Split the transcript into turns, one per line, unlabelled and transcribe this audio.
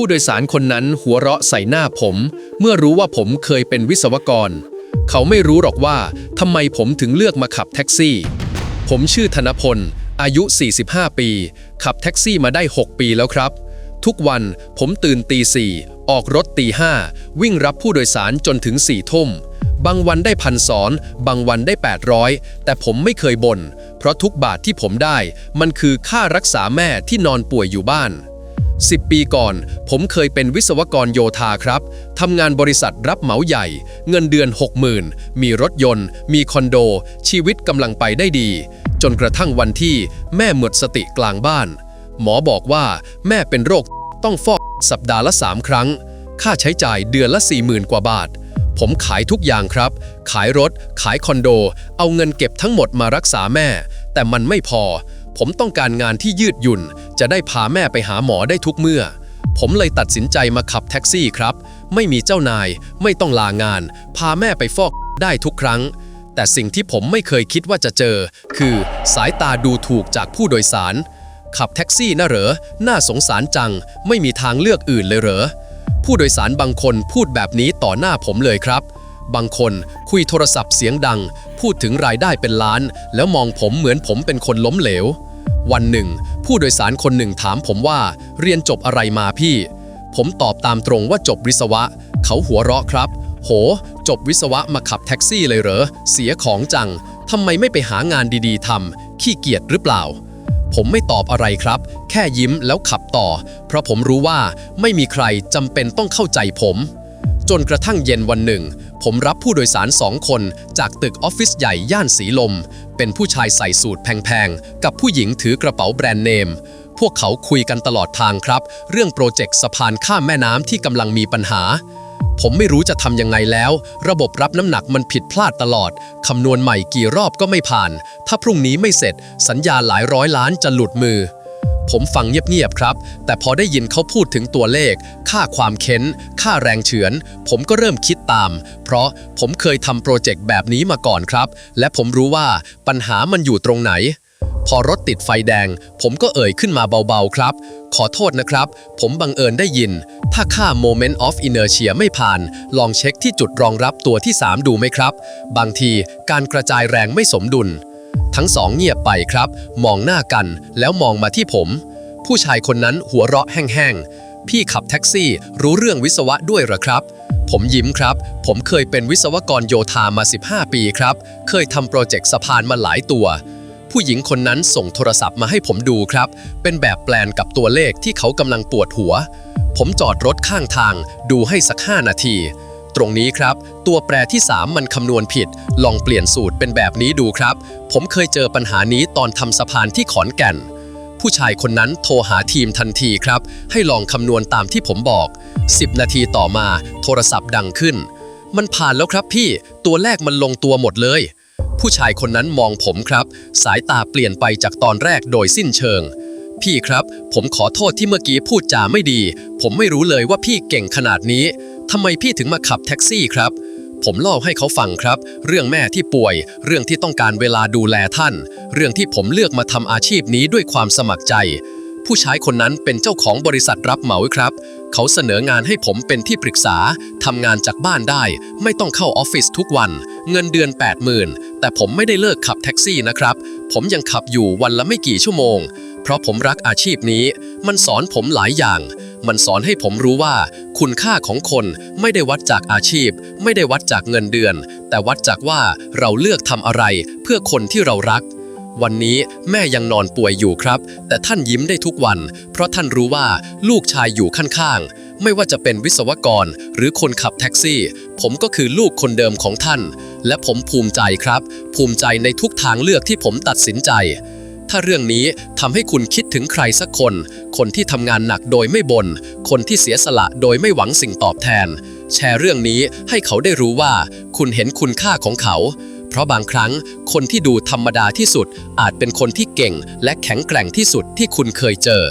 ผู้โดยสารคนนั้นหัวเราะใส่หน้าผม เมื่อรู้ว่าผมเคยเป็นวิศวกร เขาไม่รู้หรอกว่าทำไมผมถึงเลือกมาขับแท็กซี่ ผมชื่อธนพล อายุ 45 ปี ขับแท็กซี่มาได้ 6 ปีแล้วครับ ทุกวันผมตื่นตีสี่ออกรถตีห้าวิ่งรับผู้โดยสารจนถึงสี่ทุ่ม บางวันได้พันสอน บางวันได้ 800 แต่ผมไม่เคยบน่นเพราะทุกบาทที่ผมได้ มันคือค่ารักษาแม่ที่นอนป่วยอยู่บ้าน 10 ปีก่อน ผมเคยเป็นวิศวกรโยธาครับ ทำงานบริษัทรับเหมาใหญ่ เงินเดือน 60,000 มีรถยนต์ มีคอนโด ชีวิตกำลังไปได้ดี จนกระทั่งวันที่แม่หมดสติกลางบ้าน หมอบอกว่าแม่เป็นโรคต้องฟอกสัปดาห์ละ 3 ครั้ง ค่าใช้จ่ายเดือนละ 40,000 กว่าบาท ผมขายทุกอย่างครับ ขายรถ ขายคอนโด เอาเงินเก็บทั้งหมดมารักษาแม่ แต่มันไม่พอ ผมต้องการงานที่ยืดหยุ่น จะได้พาแม่ไปหาหมอได้ทุกเมื่อ ผมเลยตัดสินใจมาขับแท็กซี่ครับ ไม่มีเจ้านาย ไม่ต้องลางาน พาแม่ไปฟอกได้ทุกครั้ง แต่สิ่งที่ผมไม่เคยคิดว่าจะเจอ คือสายตาดูถูกจากผู้โดยสาร ขับแท็กซี่น่ะเหรอ น่าสงสารจัง ไม่มีทางเลือกอื่นเลยเหรอ ผู้โดยสารบางคนพูดแบบนี้ต่อหน้าผมเลยครับบางคนคุยโทรศัพท์เสียงดัง พูดถึงรายได้เป็นล้าน แล้วมองผมเหมือนผมเป็นคนล้มเหลว วันหนึ่ง ผู้โดยสารคนหนึ่งถามผมว่าเรียนจบอะไรมาพี่ ผมตอบตามตรงว่าจบวิศวะ เขาหัวเราะครับ โห จบวิศวะมาขับแท็กซี่เลยเหรอ เสียของจังทำไมไม่ไปหางานดีๆทำขี้เกียจหรือเปล่า ผมไม่ตอบอะไรครับ แค่ยิ้มแล้วขับต่อ เพราะผมรู้ว่าไม่มีใครจำเป็นต้องเข้าใจผม จนกระทั่งเย็นวันหนึ่ง ผมรับผู้โดยสารสองคนจากตึกออฟฟิศใหญ่ย่านสีลม เป็นผู้ชายใส่สูทแพงๆ กับผู้หญิงถือกระเป๋าแบรนด์เนม พวกเขาคุยกันตลอดทางครับ เรื่องโปรเจกต์สะพานข้ามแม่น้ำที่กำลังมีปัญหา ผมไม่รู้จะทำยังไงแล้ว ระบบรับน้ำหนักมันผิดพลาดตลอดคำนวณใหม่กี่รอบก็ไม่ผ่าน ถ้าพรุ่งนี้ไม่เสร็จ สัญญาหลายร้อยล้านจะหลุดมือ ผมฟังเงียบๆครับ แต่พอได้ยินเขาพูดถึงตัวเลข ค่าความเค้น ค่าแรงเฉือน ผมก็เริ่มคิดตาม เพราะผมเคยทำโปรเจกต์แบบนี้มาก่อนครับ และผมรู้ว่าปัญหามันอยู่ตรงไหน พอรถติดไฟแดง ผมก็เอ่ยขึ้นมาเบาๆครับ ขอโทษนะครับ ผมบังเอิญได้ยิน ถ้าค่า moment of inertia ไม่ผ่าน ลองเช็คที่จุดรองรับตัวที่ 3 ดูไหมครับ บางทีการกระจายแรงไม่สมดุล ทั้งสองเงียบไปครับ มองหน้ากันแล้วมองมาที่ผม ผู้ชายคนนั้นหัวเราะแห้งๆ พี่ขับแท็กซี่รู้เรื่องวิศวะด้วยหรอครับ ผมยิ้มครับ ผมเคยเป็นวิศวกรโยธามา 15 ปีครับ เคยทำโปรเจกต์สะพานมาหลายตัว ผู้หญิงคนนั้นส่งโทรศัพท์มาให้ผมดูครับ เป็นแบบแปลนกับตัวเลขที่เขากำลังปวดหัว ผมจอดรถข้างทาง ดูให้สัก 5 นาที ตรงนี้ครับ ตัวแปรที่ 3 มันคำนวณผิด ลองเปลี่ยนสูตรเป็นแบบนี้ดูครับ ผมเคยเจอปัญหานี้ตอนทำสะพานที่ขอนแก่น ผู้ชายคนนั้นโทรหาทีมทันทีครับ ให้ลองคำนวณตามที่ผมบอก 10 นาทีต่อมา โทรศัพท์ดังขึ้น มันผ่านแล้วครับพี่ ตัวแรกมันลงตัวหมดเลย ผู้ชายคนนั้นมองผมครับ สายตาเปลี่ยนไปจากตอนแรกโดยสิ้นเชิงพี่ครับ ผมขอโทษที่เมื่อกี้พูดจาไม่ดี ผมไม่รู้เลยว่าพี่เก่งขนาดนี้ ทำไมพี่ถึงมาขับแท็กซี่ครับ ผมเล่าให้เขาฟังครับ เรื่องแม่ที่ป่วย เรื่องที่ต้องการเวลาดูแลท่าน เรื่องที่ผมเลือกมาทำอาชีพนี้ด้วยความสมัครใจ ผู้ชายคนนั้นเป็นเจ้าของบริษัทรับเหมาครับ เขาเสนองานให้ผมเป็นที่ปรึกษาทำงานจากบ้านได้ ไม่ต้องเข้าออฟฟิศทุกวัน เงินเดือน 80,000 แต่ผมไม่ได้เลิกขับแท็กซี่นะครับ ผมยังขับอยู่วันละไม่กี่ชั่วโมง เพราะผมรักอาชีพนี้ มันสอนผมหลายอย่าง มันสอนให้ผมรู้ว่า คุณค่าของคนไม่ได้วัดจากอาชีพ ไม่ได้วัดจากเงินเดือน แต่วัดจากว่าเราเลือกทำอะไรเพื่อคนที่เรารัก วันนี้แม่ยังนอนป่วยอยู่ครับ แต่ท่านยิ้มได้ทุกวัน เพราะท่านรู้ว่าลูกชายอยู่ข้างๆ ไม่ว่าจะเป็นวิศวกร หรือคนขับแท็กซี่ ผมก็คือลูกคนเดิมของท่าน และผมภูมิใจครับ ภูมิใจในทุกทางเลือกที่ผมตัดสินใจ ถ้าเรื่องนี้ทำให้คุณคิดถึงใครสักคน คนที่ทำงานหนักโดยไม่บน่น คนที่เสียสละโดยไม่หวังสิ่งตอบแทน แชร์เรื่องนี้ให้เขาได้รู้ว่า คุณเห็นคุณค่าของเขา เพราะบางครั้ง คนที่ดูธรรมดาที่สุด อาจเป็นคนที่เก่ง และแข็งแกร่งที่สุดที่คุณเคยเจอ